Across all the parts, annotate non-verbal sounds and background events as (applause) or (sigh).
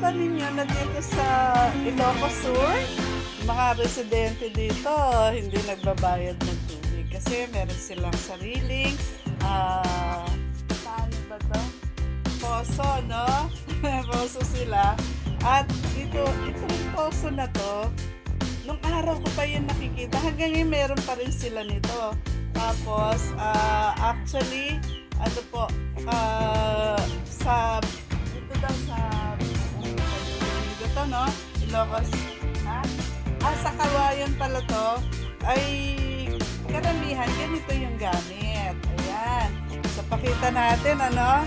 ba ninyo na dito sa Ilocos Sur, mga residente dito, hindi nagbabayad ng tubig kasi meron silang sariling, ah, paano ba to? Poso, no? (laughs) poso sila. At dito, itong poso na to, nung araw ko pa yun nakikita, hanggang ngayon meron pa rin sila nito. Tapos, ah, actually, ano po, ah, Ilocos, ha? Ah, sa Kawayan pala to, ay karamihan, ganito yung gamit. Ayan. So, pakita natin, ano?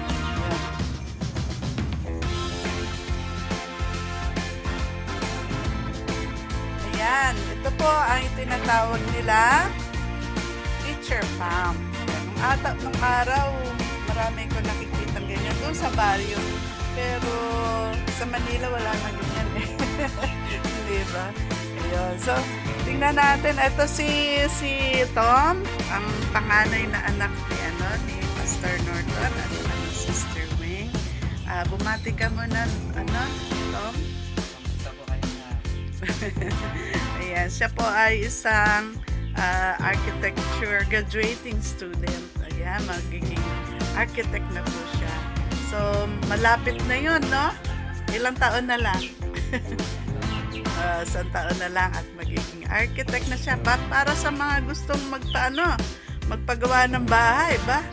Ayan. Ito po ang tinatawag nila teacher farm. Nung, ata, nung araw, marami ko nakikita ganyan doon sa barrio. Pero sa Manila wala na ganyan Hindi (laughs) ba? Ayun. So, tingnan natin. Ito si si Tom, ang panganay na anak ni, ano, ni Pastor Norton at ano, Sister Wing. Ah, bumati ka muna, ano, Tom? (laughs) Ayan, siya po ay isang ah, architecture graduating student. Ayan, magiging architect na po siya. So, malapit na yun, no? Ilang taon na lang. (laughs) uh, isang taon na lang at magiging architect na siya. Pa- para sa mga gustong magpaano, magpagawa ng bahay, ba?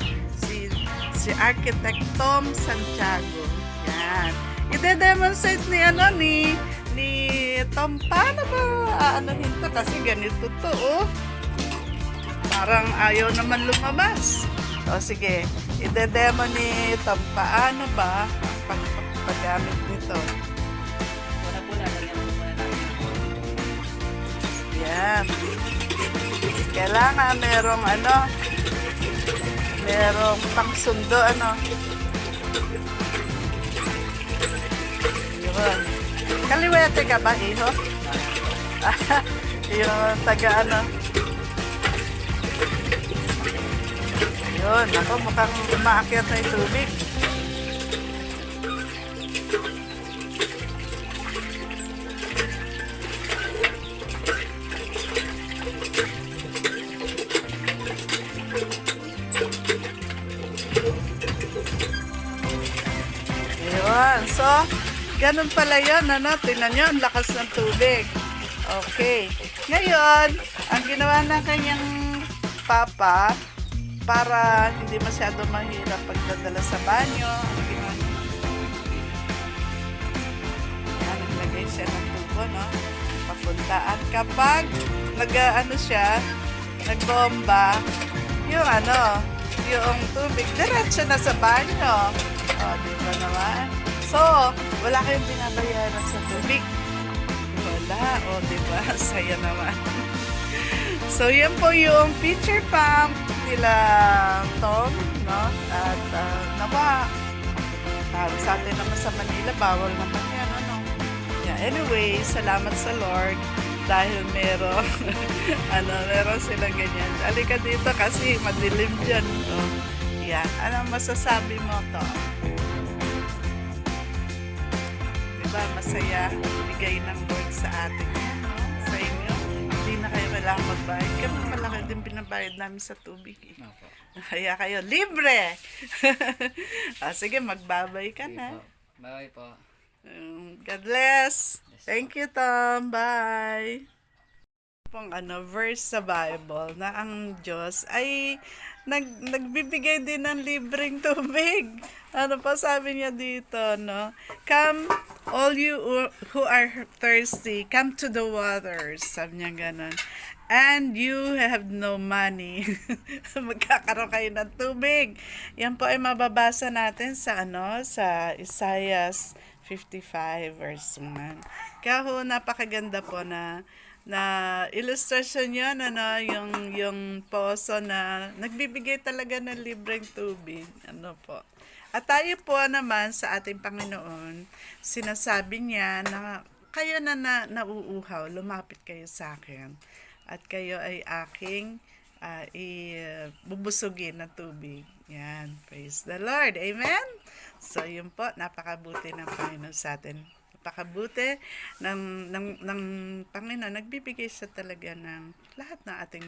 Si, si architect Tom Santiago. Yan. Ide-demonstrate ni ano ni ni Tom paano ba aanohin to kasi ganito to oh. Parang ayaw naman lumabas. O sige, ide-demo ni Tom paano ba pag- paggamit nito. Yan. Kailangan merong ano, merong pangsundo ano. Yun. Kaliwete ka ba, iho? (laughs) yung taga ano. Yun, ako mukhang umaakyat na yung tubig. Ayun. So, ganun pala yun, ano? Tingnan nyo, ang lakas ng tubig. Okay. Ngayon, ang ginawa ng kanyang papa, para hindi masyado mahirap pagdadala sa banyo, ang ginawa niya, yan, naglagay siya ng tubo, no? Papunta. At kapag nag, ano siya, nagbomba, yung ano, yung tubig, diretso na sa banyo. So, wala kayong binabayaran sa tubig. Wala. O, di ba? (laughs) Saya naman. so, yan po yung pitcher pump nila Tom, no? At, uh, nawa, para sa atin naman sa Manila, bawal naman yan, ano? Yeah, anyway, salamat sa Lord dahil meron (laughs) ano, meron silang ganyan. Alika dito kasi madilim dyan. Oh. Yeah. Anong masasabi mo to? Diba, masaya bigay ng Lord sa atin yan, no? Sa inyo. Hindi na kayo kailangan magbayad. Kami malaki din pinabayad namin sa tubig. Eh. Kaya kayo, libre! (laughs) ah, sige, magbabay ka na. Bye po. Um, God bless. Thank you, Tom. Bye. Pong ano, verse sa Bible na ang Diyos ay nag, nagbibigay din ng libreng (laughs) tubig. Ano pa sabi niya dito, no? Come, all you who- are thirsty, come to the waters. Sabi niya ganun. And you have no money. (laughs) Magkakaroon kayo ng tubig. Yan po ay mababasa natin sa ano, sa Isaiah 55 verse 1. Kaya ho, napakaganda po na na illustration yun, ano, yung, yung poso na nagbibigay talaga ng libreng tubig. Ano po. At tayo po naman sa ating Panginoon, sinasabi niya na kayo na, na nauuhaw, lumapit kayo sa akin. At kayo ay aking uh, ibubusugin ng tubig. Yan. Praise the Lord. Amen? So, yun po. Napakabuti ng Panginoon sa atin. Napakabuti ng, ng, ng Panginoon. Nagbibigay siya talaga ng lahat ng ating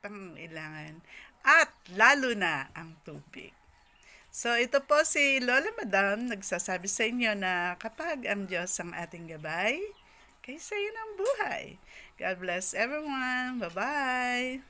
pangailangan. At lalo na ang tubig. So, ito po si Lola Madam nagsasabi sa inyo na kapag ang Diyos ang ating gabay, kaysa yun ang buhay. God bless everyone. Bye-bye.